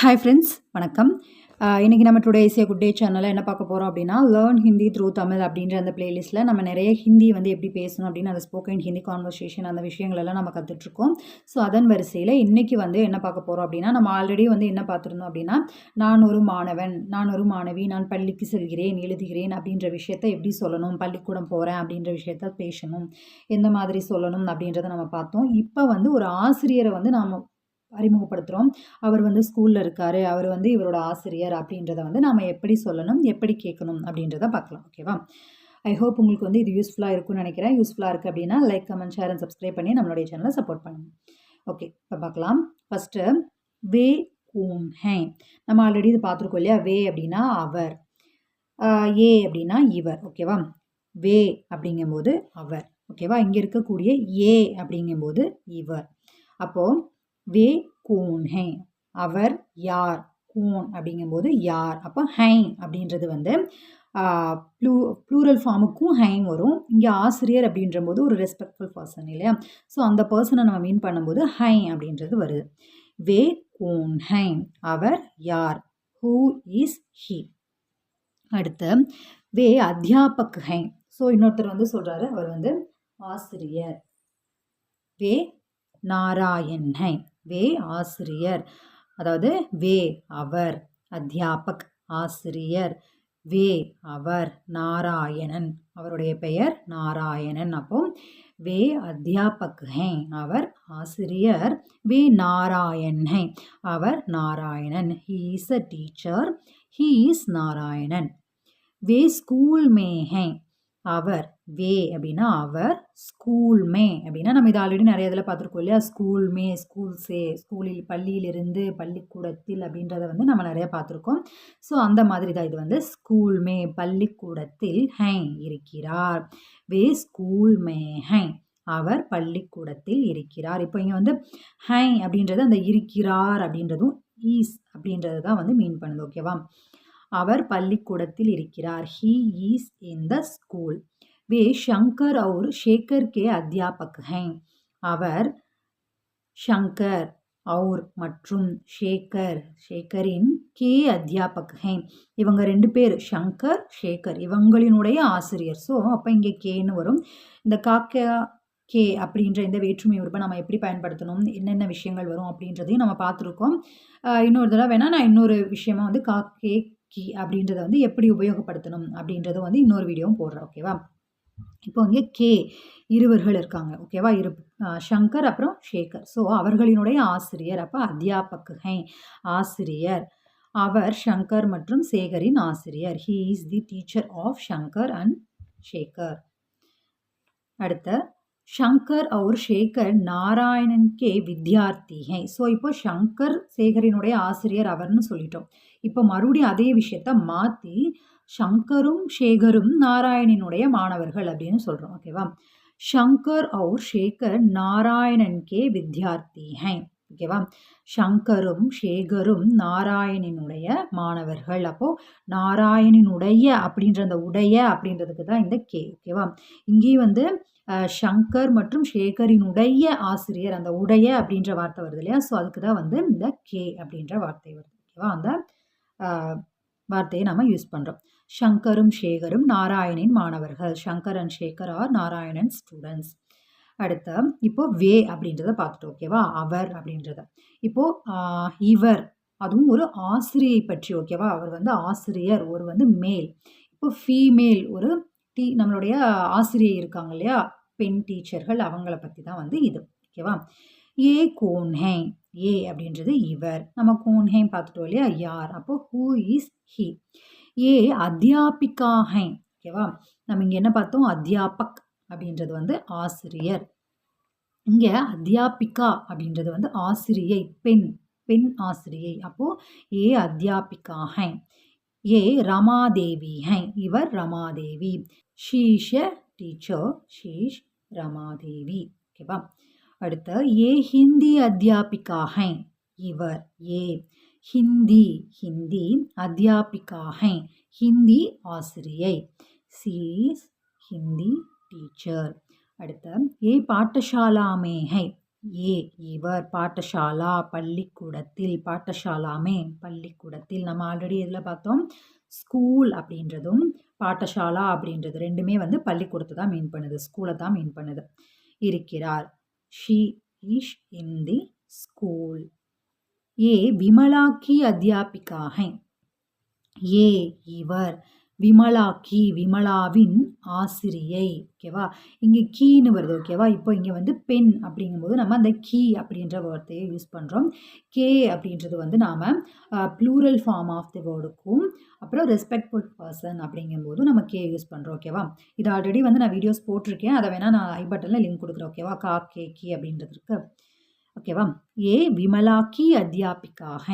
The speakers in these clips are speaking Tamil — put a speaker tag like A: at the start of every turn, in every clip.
A: ஹாய் ஃப்ரெண்ட்ஸ் வணக்கம். இன்றைக்கி நம்ம டுடே ஏசியா குட் டே சேனலில் என்ன பார்க்க போகிறோம் அப்படின்னா லேர்ன் ஹிந்தி த்ரூ தமிழ் அப்படின்ற அந்த பிளேலிஸ்ட்டில் நம்ம நிறைய ஹிந்தி வந்து எப்படி பேசணும் அப்படின்னு அந்த ஸ்போக்கன் ஹிந்தி கான்வர்சேஷன் அந்த விஷயங்களெல்லாம் நம்ம கற்றுட்ருக்கோம் ஸோ அதன் வரிசையில் இன்றைக்கி வந்து என்ன பார்க்க போகிறோம் அப்படின்னா நம்ம ஆல்ரெடி வந்து என்ன பார்த்துருந்தோம் அப்படின்னா நான் ஒரு மாணவன் நான் ஒரு மாணவி நான் பள்ளிக்கு செல்கிறேன் எழுதுகிறேன் அப்படின்ற விஷயத்த எப்படி சொல்லணும் பள்ளிக்கூடம் போகிறேன் அப்படின்ற விஷயத்த பேசணும் எந்த மாதிரி சொல்லணும் அப்படின்றத நம்ம பார்த்தோம். இப்போ வந்து ஒரு ஆசிரியரை வந்து நாம் அறிமுகப்படுத்துகிறோம் அவர் வந்து ஸ்கூலில் இருக்கார். அவர் வந்து இவரோட ஆசிரியர் அப்படின்றத வந்து நாம் எப்படி சொல்லணும் எப்படி கேட்கணும் அப்படின்றத பார்க்கலாம். ஓகேவா ஐ ஹோப் உங்களுக்கு வந்து இது யூஸ்ஃபுல்லாக இருக்கும்னு நினைக்கிறேன். யூஸ்ஃபுல்லாக இருக்குது அப்படின்னா like comment share and subscribe பண்ணி நம்மளுடைய சேனலை சப்போர்ட் பண்ணுங்கள் ஓகே இப்போ பார்க்கலாம். ஃபஸ்ட்டு வே கூம் ஹே நம்ம ஆல்ரெடி இது பார்த்துருக்கோம் இல்லையா? வே அப்படின்னா அவர். ஏ அப்படின்னா இவர். ஓகேவா வே? அப்படிங்கும்போது அவர். ஓகேவா இங்கே இருக்கக்கூடிய ஏ அப்படிங்கும்போது இவர். அப்போது வே கூன் ஹே. அவர் யார்? கூன் அப்படிங்கும்போது யார்? அப்போ ஹைன் அப்படின்றது வந்து ப்ளூ ப்ளூரல் ஃபார்முக்கும் ஹைன் வரும். இங்கே ஆசிரியர் அப்படின்ற போது ஒரு ரெஸ்பெக்ட்ஃபுல் பர்சன் இல்லையா? ஸோ அந்த பர்சனை நம்ம மீன் பண்ணும்போது ஹை அப்படின்றது வருது. வே கூன் ஹைன் அவர் யார்? ஹூ இஸ் ஹி அடுத்து வே அத்தியாபக் ஹைன் ஸோ இன்னொருத்தர் வந்து சொல்கிறாரு அவர் வந்து ஆசிரியர். வே நாராயண் ஹைன் வே ஆசிரியர். அதாவது வே அவர். அத்தியாபக் ஆசிரியர். வே அவர். நாராயணன். அவருடைய பெயர் நாராயணன். அப்போ வே அத்தியாபக் ஹே அவர் ஆசிரியர். வே நாராயண் ஹே அவர் Narayanan. He is a teacher he is Narayanan. Way school மே ஹே அவர் வே அப்படின்னா அவர் ஸ்கூல் மே அப்படின்னா நம்ம இது ஆல்ரெடி நிறைய இதில் பார்த்துருக்கோம் இல்லையா? ஸ்கூல் மே ஸ்கூல்ஸே ஸ்கூலில் பள்ளியிலிருந்து பள்ளிக்கூடத்தில் அப்படின்றத வந்து நம்ம நிறைய பார்த்துருக்கோம். ஸோ அந்த மாதிரி தான் இது வந்து ஸ்கூல் மே பள்ளிக்கூடத்தில் ஹை இருக்கிறார். வே ஸ்கூல் மே ஹை அவர் பள்ளிக்கூடத்தில் இருக்கிறார். இப்போ இங்கே வந்து ஹை அப்படின்றது அந்த இருக்கிறார் அப்படின்றதும் ஈஸ் அப்படின்றது தான் வந்து மீன் பண்ணுது ஓகேவா அவர் பள்ளிக்கூடத்தில் இருக்கிறார் he is in the school வே ஷங்கர் और शेखर के अध्यापक हैं அவர் ஷங்கர் அவுர் மற்றும் ஷேகர் ஷேகரின் கே அத்தியாபக் ஹே இவங்க ரெண்டு பேர் ஷங்கர் ஷேகர் இவங்களினுடைய ஆசிரியர் ஸோ அப்போ இங்கே கேன்னு வரும் இந்த காக்கா கே அப்படின்ற இந்த வேற்றுமை உறுப்பை நம்ம எப்படி பயன்படுத்தணும் என்னென்ன விஷயங்கள் வரும் அப்படின்றதையும் நம்ம பார்த்துருக்கோம் இன்னொரு தடவை வேணால் நான் இன்னொரு விஷயமா வந்து காக்கே கி கி அப்படின்றத வந்து எப்படி உபயோகப்படுத்தணும் அப்படின்றதும் வந்து இன்னொரு வீடியோவும் போடுறேன் ஓகேவா? இப்போ இங்கே கே இருவர்கள் இருக்காங்க ஓகேவா? இரு ஷங்கர் அப்புறம் ஷேகர் ஸோ அவர்களினுடைய ஆசிரியர் அப்போ அத்தியாபகை ஆசிரியர். அவர் ஷங்கர் மற்றும் சேகரின் ஆசிரியர். He is the teacher of Shankar and Shekar அடுத்த ஷங்கர் அவர் ஷேகர் நாராயணன் கே வித்யார்த்தி. ஹை ஸோ இப்போ ஷங்கர் சேகரினுடைய ஆசிரியர் அவர்னு சொல்லிட்டோம். இப்போ மறுபடியும் அதே விஷயத்த மாற்றி ஷங்கரும் ஷேகரும் நாராயணனுடைய மாணவர்கள் அப்படின்னு சொல்கிறோம் ஓகேவா ஷங்கர் அவுர் ஷேகர் நாராயணன் கே வித்யார்த்தி. ஹை ஓகேவா ஷங்கரும் ஷேகரும் நாராயணனுடைய மாணவர்கள். அப்போது நாராயணனுடைய அப்படின்ற அந்த உடைய அப்படின்றதுக்கு தான் இந்த கே ஓகேவா இங்கேயும் வந்து ஷங்கர் மற்றும் ஷேகரினுடைய ஆசிரியர் அந்த உடைய அப்படின்ற வார்த்தை வருது இல்லையா? ஸோ அதுக்கு தான் வந்து இந்த கே அப்படின்ற வார்த்தை வருது. ஓகேவா அந்த வார்த்தையை நம்ம யூஸ் பண்ணுறோம் ஷங்கரும் ஷேகரும் நாராயணின் மாணவர்கள். Shankar and Shekhar are Narayanan students அடுத்த இப்போ வே அப்படின்றத பார்த்துட்டோம். ஓகேவா அவர் அப்படின்றத. இப்போது இவர் அதுவும் ஒரு ஆசிரியை பற்றி. ஓகேவா அவர் வந்து ஆசிரியர் ஒரு வந்து மேல் இப்போ ஃபீமேல் ஒரு டீ நம்மளுடைய ஆசிரியை இருக்காங்க இல்லையா? பெண் டீச்சர்கள் அவங்கள பற்றி தான் வந்து இது ஓகேவா? ஏ கோன்ஹே ஏ அப்படின்றது இவர். நம்ம கோன்ஹே பார்த்துட்டோம் இல்லையா? யார்? அப்போ ஹூ இஸ் ஹி ஏ அத்தியாபிகா ஓகேவா? நம்ம இங்கே என்ன பார்த்தோம்? அத்தியாபக் அப்படின்றது வந்து ஆசிரியர். இங்கே அத்தியாபிகா அப்படின்றது வந்து ஆசிரியை பெண் பெண் ஆசிரியை. அப்போது ஏ அத்தியாபிகா ஏ ரமாதேவி ஹை இவர் Ramadevi. She's teacher she's Ramadevi. ஓகேவா அடுத்த ஏ ஹிந்தி அத்தியாபிக்காக இவர் ஏ. ஹிந்தி ஹிந்தி அத்தியாபிக்காக ஹிந்தி ஆசிரியை. She's Hindi teacher. அடுத்த ஏ பாட்டசாலா மேஹை ஏ இவர் பாட்டசாலா பள்ளிக்கூடத்தில் பாட்டசாலாமே பள்ளிக்கூடத்தில். நம்ம ஆல்ரெடி இதில் பார்த்தோம்? ஸ்கூல் அப்படின்றதும் பாட்டசாலா அப்படின்றது ரெண்டுமே வந்து பள்ளிக்கூடத்தை தான் மீன் பண்ணுது ஸ்கூலை தான் மீன் பண்ணுது. இருக்கிறார். She is in the school a Vimala கி ஏ இவர். விமலா கி விமலாவின் ஆசிரியை ஓகேவா இங்கே கீன்னு வருது ஓகேவா இப்போ இங்கே வந்து பெண் அப்படிங்கும்போது நம்ம அந்த கீ அப்படின்ற வார்த்தையை யூஸ் பண்ணுறோம் கே அப்படின்றது வந்து நாம் ப்ளூரல் ஃபார்ம் ஆஃப் தி வேர்டுக்கும் அப்புறம் ரெஸ்பெக்ட்ஃபுல் பர்சன் அப்படிங்கும்போது நம்ம கே யூஸ் பண்ணுறோம் ஓகேவா இது ஆல்ரெடி வந்து நான் வீடியோஸ் போட்டிருக்கேன். அதை வேணால் நான் ஐ பட்டனில் லிங்க் கொடுக்குறேன் ஓகேவா கா கே கி அப்படின்றதுக்கு ஓகேவா ஏ விமலா கி அத்தியாபிக்காக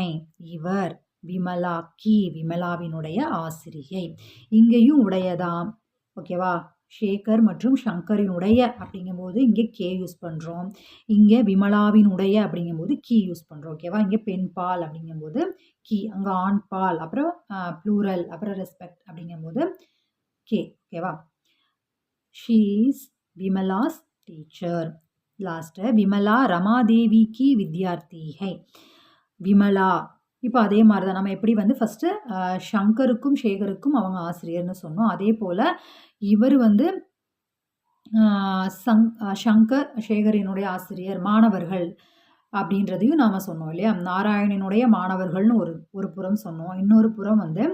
A: இவர். விமலா கி விமலாவினுடைய ஆசிரியை. இங்கேயும் உடையதாம். ஓகேவா ஷேகர் மற்றும் ஷங்கரினுடைய அப்படிங்கும்போது இங்கே கே யூஸ் பண்ணுறோம் இங்கே விமலாவினுடைய அப்படிங்கும்போது கீ யூஸ் பண்ணுறோம் ஓகேவா இங்கே பெண் பால் அப்படிங்கும்போது கீ. அங்கே ஆண் பால். அப்புறம் ப்ளூரல் அப்புறம் ரெஸ்பெக்ட் அப்படிங்கும்போது கே. ஓகேவா she's Vimala's teacher last Vimala Ramadevi கி வித்யார்த்தி ஹை விமலா இப்போ அதே மாதிரி தான் நம்ம எப்படி வந்து ஃபஸ்ட்டு ஷங்கருக்கும் சேகருக்கும் அவங்க ஆசிரியர்னு சொன்னோம். அதே போல் இவர் வந்து சங் ஷங்கர் சேகரினுடைய ஆசிரியர் மாணவர்கள் அப்படின்றதையும் நாம் சொன்னோம் இல்லையா? நாராயணனுடைய மாணவர்கள்னு ஒரு ஒரு புறம் சொன்னோம். இன்னொரு புறம் வந்து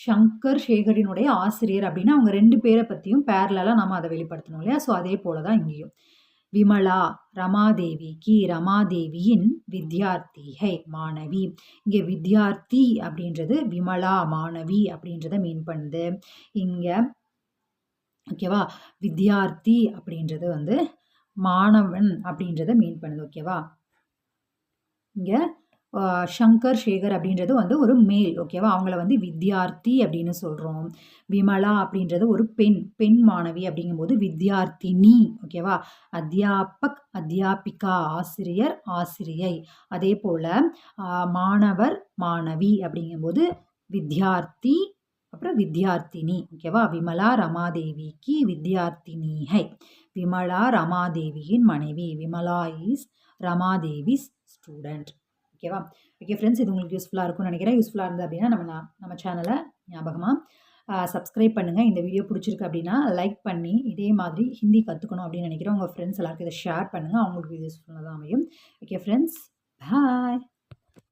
A: ஷங்கர் சேகரினுடைய ஆசிரியர் அப்படின்னா அவங்க ரெண்டு பேரை பற்றியும் பேரலாக நம்ம அதை வெளிப்படுத்தணும் இல்லையா? ஸோ அதே போல தான் இங்கேயும். விமலா ரமாதேவிக்கு ரமாதேவியின் வித்யார்த்திகை மாணவி. இங்கே வித்யார்த்தி அப்படின்றது விமலா மாணவி அப்படின்றத மீன் பண்ணுது. இங்கே ஓகேவா வித்யார்த்தி அப்படின்றது வந்து மாணவன் அப்படின்றத மீன் பண்ணுது ஓகேவா இங்கே ஷங்கர் சேகர் அப்படின்றது வந்து ஒரு மேல் ஓகேவா அவங்கள வந்து வித்யார்த்தி அப்படின்னு சொல்கிறோம் விமலா அப்படின்றது ஒரு பெண் பெண் மாணவி அப்படிங்கும்போது வித்யார்த்தினி ஓகேவா அத்தியாபக் அத்தியாபிகா ஆசிரியர் ஆசிரியை. அதே போல் மாணவர் மாணவி அப்படிங்கும்போது வித்யார்த்தி அப்புறம் வித்யார்த்தினி ஓகேவா விமலா ரமாதேவிக்கு வித்யார்த்தினி ஹை விமலா ரமாதேவியின் மனைவி. விமலா இஸ் ரமாதேவிஸ் ஸ்டூடெண்ட் ஓகேவா? ஓகே ஃப்ரெண்ட்ஸ் இது உங்களுக்கு யூஸ்ஃபுல்லாக இருக்கும்னு நினைக்கிறேன். யூஸ்ஃபுல்லாக இருந்தது அப்படின்னா நம்ம நம்ம சேனலை ஞாபகமாக சப்ஸ்கிரைப் பண்ணுங்கள் இந்த வீடியோ பிடிச்சிருக்கு அப்படின்னா லைக் பண்ணி இதே மாதிரி ஹிந்தி கற்றுக்கணும் அப்படின்னு நினைக்கிறேன். உங்கள் ஃப்ரெண்ட்ஸ் எல்லாருக்கும் இதை ஷேர் பண்ணுங்கள் அவங்களுக்கு யூஸ்ஃபுல்லாக தான் அமையும். Okay friends bye